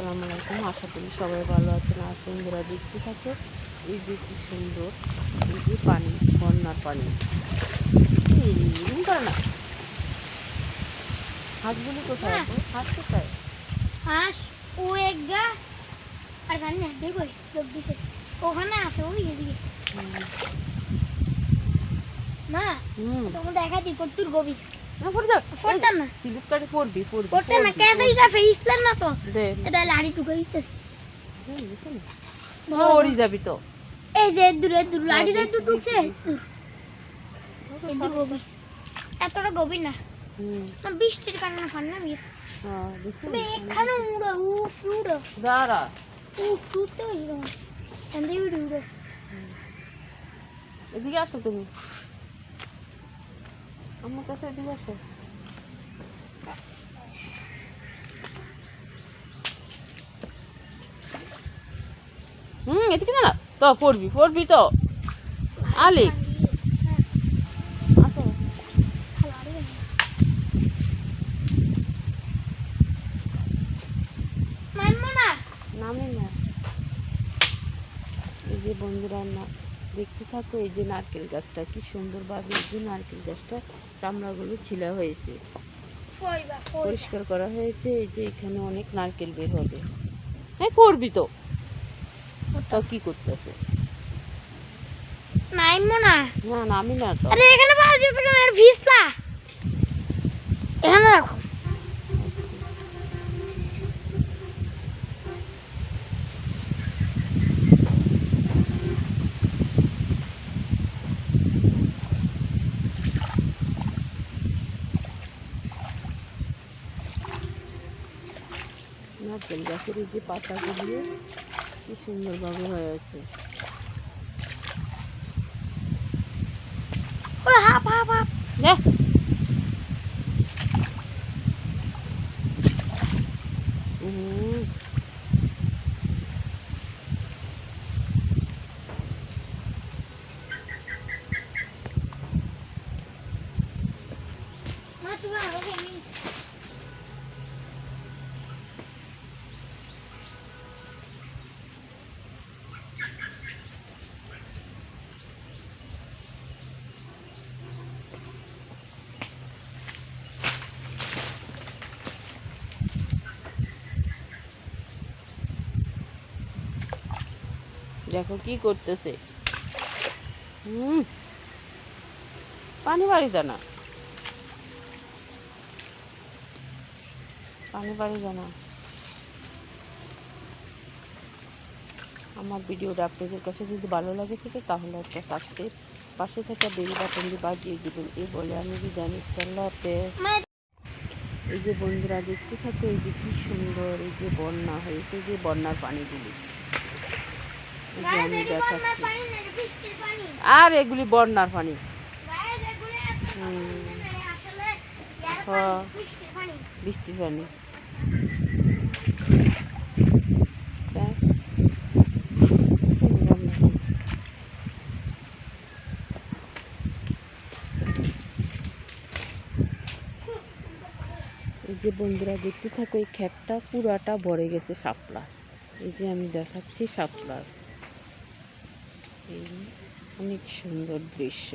আসসালামু আলাইকুম। আশা করি সবাই ভালো আছেন। আর বন্ধুরা দেখতে থাকে এই যে কি সুন্দর এই যে পানি বন্যার পানি। করে না। হাঁসগুলি কোথায় হ্যাঁ। হাঁস কোথায়? হাঁস ও একগা আর জানি না দেখো দিছে। ওখানে আছে ওই এদিকে। হুম। তোমাকে দেখাই দিই কত্তুর গভীর। এতটা গভীর না। বৃষ্টির কারণে ফান না হ্যাঁ এখানে উড়ো উফ উড়ো। দাঁড়া। উফ হইল এদিকে আসো তুমি। আমার কাছে এদিকে আসো। হুম এদিকে না তো পড়বি পড়বি তো। আলি হ্যাঁ, নামে না। এই যে বন্ধুরা না। দেখতে থাকো এই যে নারকেল গাছটা কি সুন্দরভাবে এই যে নারকেল গাছটা চামড়াগুলো ছিলা হয়েছে। পরিষ্কার করা হয়েছে এই যে এখানে অনেক নারকেল বের হবে। হ্যাঁ করবি তো। তা কি করতেছে? না। না না আমি না তো। আরে এখানে নারকেল গাছের এই যে পাতাগুলো কি সুন্দরভাবে হয়ে আছে। হাফ হাপ হাপ হাপ যা হুম মা তুমি আমাকে এমনি দেখো কি করতেছে। হুম। পানি বাড়ি জানা পানি বাড়ি জানা আমার ভিডিওটা আপনাদের কাছে যদি ভালো লাগে থাকে, তাহলে একটা সাবস্ক্রাইব পাশে থাকা বেল বাটনটি বাজিয়ে দিবেন। এই বলে আমি বিদায় নিচ্ছি। আল্লাহ এই যে বন্ধুরা, দেখতে থাকো, এই যে কি সুন্দর এই যে বন্যা হয়েছে যে বন্যার পানিগুলি। আমি দেখাচ্ছি। আর এগুলি বন্যার পানি। বৃষ্টির পানি। এই যে বন্ধুরা দেখতে থাকো এই ক্ষেতটা পুরাটা ভরে গেছে শাপলা। এই যে আমি দেখাচ্ছি শাপলার। এই অনেক সুন্দর দৃশ্য।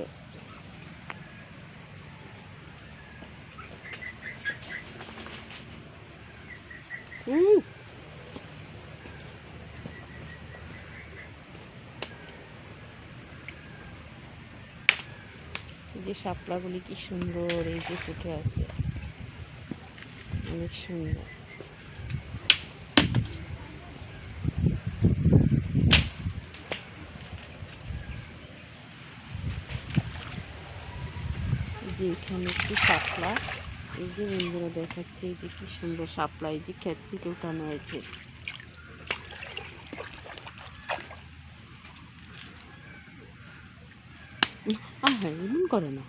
হুম যে শাপলাগুলি কি সুন্দর এই যে ফুটে আছে। অনেক সুন্দর। এই যে এখানে একটু শাপলা। এই যে বন্ধুরা দেখাচ্ছে, এই যে কি সুন্দর শাপলা, এই যে ক্ষেত থেকে উঠানো হয়েছে। আহ, এমন করে না।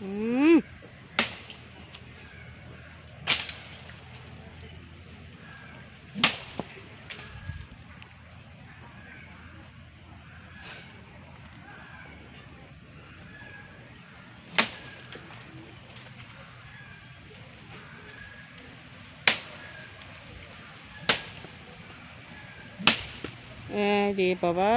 হুম রে বাবা।